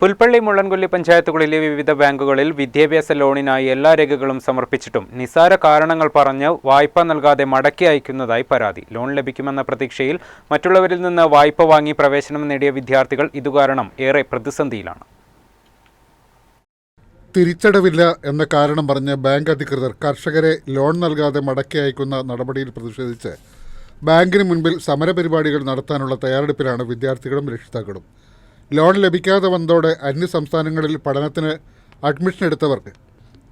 പുൽപ്പള്ളി മുള്ളൻകൊല്ലി പഞ്ചായത്തുകളിലെ വിവിധ ബാങ്കുകളിൽ വിദ്യാഭ്യാസ ലോണിനായി എല്ലാ രേഖകളും സമർപ്പിച്ചിട്ടും നിസാര കാരണങ്ങൾ പറഞ്ഞ് വായ്പ നൽകാതെ മടക്കി അയക്കുന്നതായി പരാതി. ലോൺ ലഭിക്കുമെന്ന പ്രതീക്ഷയിൽ മറ്റുള്ളവരിൽ നിന്ന് വായ്പ വാങ്ങി പ്രവേശനം നേടിയ വിദ്യാർത്ഥികൾ ഇതുകാരണം ഏറെ പ്രതിസന്ധിയിലാണ്. തിരിച്ചടവില്ല എന്ന കാരണം പറഞ്ഞ് ബാങ്ക് അധികൃതർ കർഷകരെ ലോൺ നൽകാതെ മടക്കി അയക്കുന്ന നടപടിയിൽ പ്രതിഷേധിച്ച് ബാങ്കിന് മുൻപിൽ സമരപരിപാടികൾ നടത്താനുള്ള തയ്യാറെടുപ്പിലാണ് വിദ്യാർത്ഥികളും രക്ഷിതാക്കളും. ലോൺ ലഭിക്കാതെ വന്നതോടെ അന്യ സംസ്ഥാനങ്ങളിൽ പഠനത്തിന് അഡ്മിഷൻ എടുത്തവർക്ക്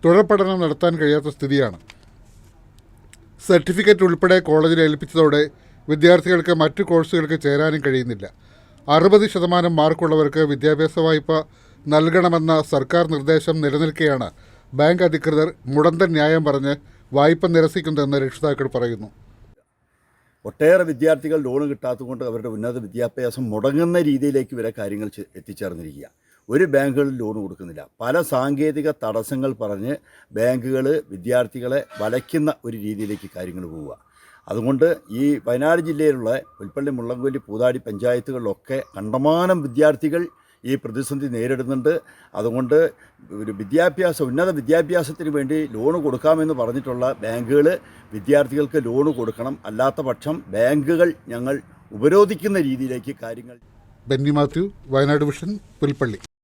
തുടർ പഠനം നടത്താൻ കഴിയാത്ത സ്ഥിതിയാണ്. സർട്ടിഫിക്കറ്റ് ഉൾപ്പെടെ കോളേജിൽ ഏൽപ്പിച്ചതോടെ വിദ്യാർത്ഥികൾക്ക് മറ്റു കോഴ്സുകൾക്ക് ചേരാനും കഴിയുന്നില്ല. അറുപത് ശതമാനം മാർക്കുള്ളവർക്ക് വിദ്യാഭ്യാസ വായ്പ നൽകണമെന്ന സർക്കാർ നിർദ്ദേശം നിലനിൽക്കെയാണ് ബാങ്ക് അധികൃതർ മുടന്തൻ ന്യായം പറഞ്ഞ് വായ്പ നിരസിക്കുന്നതെന്ന് രക്ഷിതാക്കൾ പറയുന്നു. ഒട്ടേറെ വിദ്യാർത്ഥികൾ ലോൺ കിട്ടാത്തതുകൊണ്ട് അവരുടെ ഉന്നത വിദ്യാഭ്യാസം മുടങ്ങുന്ന രീതിയിലേക്ക് വരെ കാര്യങ്ങൾ എത്തിച്ചേർന്നിരിക്കുക. ഒരു ബാങ്കുകളിൽ ലോൺ കൊടുക്കുന്നില്ല. പല സാങ്കേതിക തടസ്സങ്ങൾ പറഞ്ഞ് ബാങ്കുകൾ വിദ്യാർത്ഥികളെ വലയ്ക്കുന്ന ഒരു രീതിയിലേക്ക് കാര്യങ്ങൾ പോവുക. അതുകൊണ്ട് ഈ വയനാട് ജില്ലയിലുള്ള പുൽപ്പള്ളി മുള്ളംകൊല്ലി പൂതാടി പഞ്ചായത്തുകളിലൊക്കെ കണ്ടമാനം വിദ്യാർത്ഥികൾ ഈ പ്രതിസന്ധി നേരിടുന്നുണ്ട്. അതുകൊണ്ട് ഒരു വിദ്യാഭ്യാസ ഉന്നത വിദ്യാഭ്യാസത്തിന് വേണ്ടി ലോൺ കൊടുക്കാമെന്ന് പറഞ്ഞിട്ടുള്ള ബാങ്കുകൾ വിദ്യാർത്ഥികൾക്ക് ലോൺ കൊടുക്കണം. അല്ലാത്ത പക്ഷം ബാങ്കുകൾ ഞങ്ങൾ ഉപരോധിക്കുന്ന രീതിയിലേക്ക് കാര്യങ്ങൾ Benny Mathew Wayanad vision Pulpally.